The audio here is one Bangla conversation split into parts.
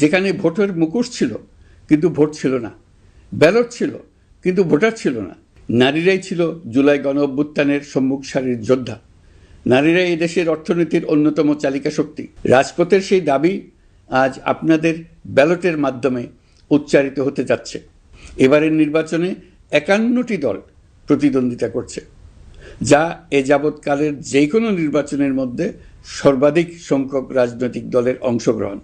যেখানে ভোটের মুখোশ ছিল, কিন্তু ভোট ছিল না। ব্যালট ছিল, কিন্তু ভোটার ছিল না। নারীরাই ছিল জুলাই গণ অভ্যুত্থানের সম্মুখ সারির যোদ্ধা। নারীরা দেশের অর্থনীতির অন্যতম চালিকা শক্তি। রাজপথের সেই দাবি আজ আপনাদের ব্যালটের মাধ্যমে উচ্চারিত হতে যাচ্ছে। এবারের নির্বাচনে একান্নটি দল প্রতিদ্বন্দ্বিতা করছে, যা এ যাবৎকালের যে কোনো নির্বাচনের মধ্যে সর্বাধিক সংখ্যক রাজনৈতিক দলের অংশগ্রহণ।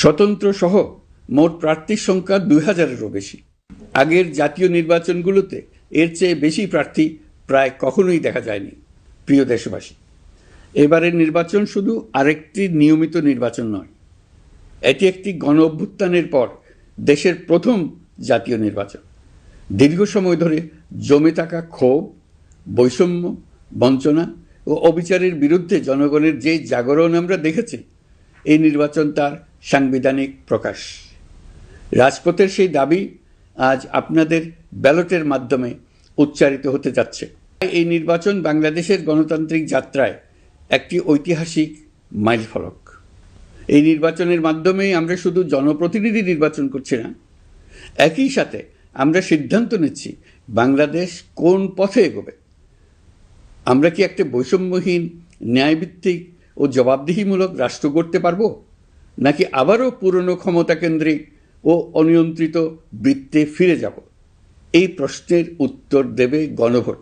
স্বতন্ত্র সহ মোট প্রার্থীর সংখ্যা দুই হাজারেরও বেশি। আগের জাতীয় নির্বাচনগুলোতে এর চেয়ে বেশি প্রার্থী প্রায় কখনোই দেখা যায়নি, প্রিয় দেশবাসী। এবারের নির্বাচন শুধু আরেকটি নিয়মিত নির্বাচন নয়, এটি একটি গণ অভ্যুত্থানের পর দেশের প্রথম জাতীয় নির্বাচন। দীর্ঘ সময় ধরে জমে থাকা ক্ষোভ, বৈষম্য, বঞ্চনা ও অবিচারের বিরুদ্ধে জনগণের যে জাগরণ আমরা দেখেছি এই নির্বাচন তার সাংবিধানিক প্রকাশ। রাজপথের সেই দাবি আজ আপনাদের ব্যালটের মাধ্যমে উচ্চারিত হতে যাচ্ছে। এই নির্বাচন বাংলাদেশের গণতান্ত্রিক যাত্রায় একটি ঐতিহাসিক মাইলফলক। এই নির্বাচনের মাধ্যমেই আমরা শুধু জনপ্রতিনিধি নির্বাচন করছি না, একই সাথে আমরা সিদ্ধান্ত নিচ্ছি বাংলাদেশ কোন পথে এগোবে। আমরা কি একটা বৈষম্যহীন, ন্যায়ভিত্তিক ও জবাবদিহিমূলক রাষ্ট্র গড়তে পারব? নাকি আবারও পুরনো ক্ষমতা কেন্দ্রিক ও অনিয়ন্ত্রিত বৃত্তে ফিরে যাব? এই প্রশ্নের উত্তর দেবে গণভোট।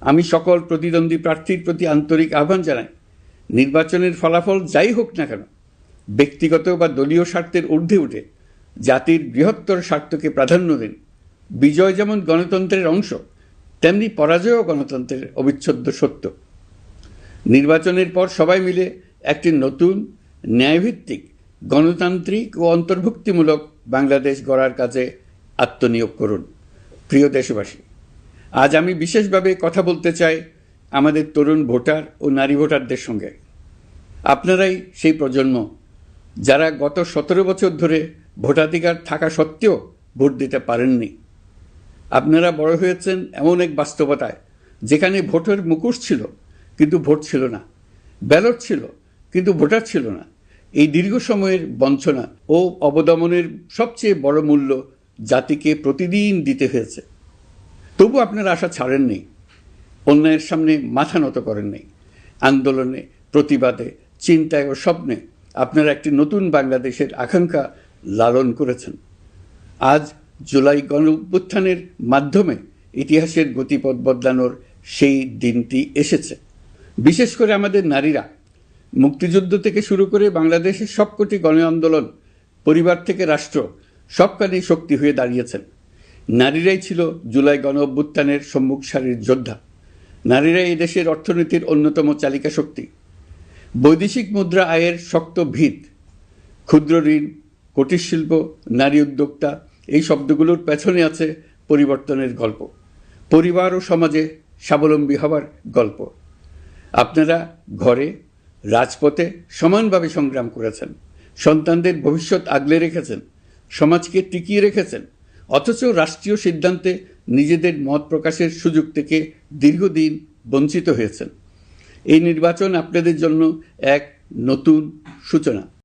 আমি সকল প্রতিদ্বন্দ্বী প্রার্থীর প্রতি আন্তরিক আহ্বান জানাই। নির্বাচনের ফলাফল যাই হোক না কেন, ব্যক্তিগত বা দলীয় স্বার্থের ঊর্ধ্বে উঠে জাতির বৃহত্তর স্বার্থকে প্রাধান্য দিন। বিজয় যেমন গণতন্ত্রের অংশ, তেমনি পরাজয়ও গণতন্ত্রের অবিচ্ছেদ্য সত্য। নির্বাচনের পর সবাই মিলে একটি নতুন ন্যায়ভিত্তিক, গণতান্ত্রিক ও অন্তর্ভুক্তিমূলক বাংলাদেশ গড়ার কাজে আত্মনিয়োগ করুন। প্রিয় দেশবাসী, আজ আমি বিশেষভাবে কথা বলতে চাই আমাদের তরুণ ভোটার ও নারী ভোটারদের সঙ্গে। আপনারাই সেই প্রজন্ম যারা গত সতেরো বছর ধরে ভোটাধিকার থাকা সত্ত্বেও ভোট দিতে পারেননি। আপনারা বড় হয়েছেন এমন এক বাস্তবতায় যেখানে ভোটের মুখোশ ছিল কিন্তু ভোট ছিল না। ব্যালট ছিল, কিন্তু ভোটার ছিল না। এই দীর্ঘ সময়ের বঞ্চনা ও অবদমনের সবচেয়ে বড় মূল্য জাতিকে প্রতিদিন দিতে হয়েছে। তবু আপনারা আশা ছাড়েননি অন্যায়ের সামনে মাথা নত করেননি আন্দোলনে, প্রতিবাদে, চিন্তায় ও স্বপ্নে আপনারা একটি নতুন বাংলাদেশের আকাঙ্ক্ষা লালন করেছেন। আজ জুলাই গণ মাধ্যমে ইতিহাসের গতিপথ বদলানোর সেই দিনটি এসেছে। বিশেষ করে আমাদের নারীরা। মুক্তিযুদ্ধ থেকে শুরু করে বাংলাদেশের সবকটি গণ আন্দোলন পরিবার থেকে রাষ্ট্র, সবখানেই শক্তি হয়ে দাঁড়িয়েছেন। নারীরাই ছিল জুলাই গণ অভ্যুত্থানের সম্মুখ সারির যোদ্ধা। নারীরা এই দেশের অর্থনীতির অন্যতম চালিকা শক্তি। বৈদেশিক মুদ্রা আয়ের শক্ত ভিত, ক্ষুদ্র ঋণ, কুটির শিল্প, নারী উদ্যোক্তা, এই শব্দগুলোর পেছনে আছে পরিবর্তনের গল্প। পরিবার ও সমাজে স্বাবলম্বী হবার গল্প। আপনারা ঘরে, রাজপথে সমানভাবে সংগ্রাম করেছেন, সন্তানদের ভবিষ্যৎ আগলে রেখেছেন, সমাজকে টিকিয়ে রেখেছেন, অথচ রাষ্ট্রীয় সিদ্ধান্তে নিজেদের মত প্রকাশের সুযোগ থেকে দীর্ঘদিন বঞ্চিত হয়েছেন। এই নির্বাচন আপনাদের জন্য এক নতুন সূচনা।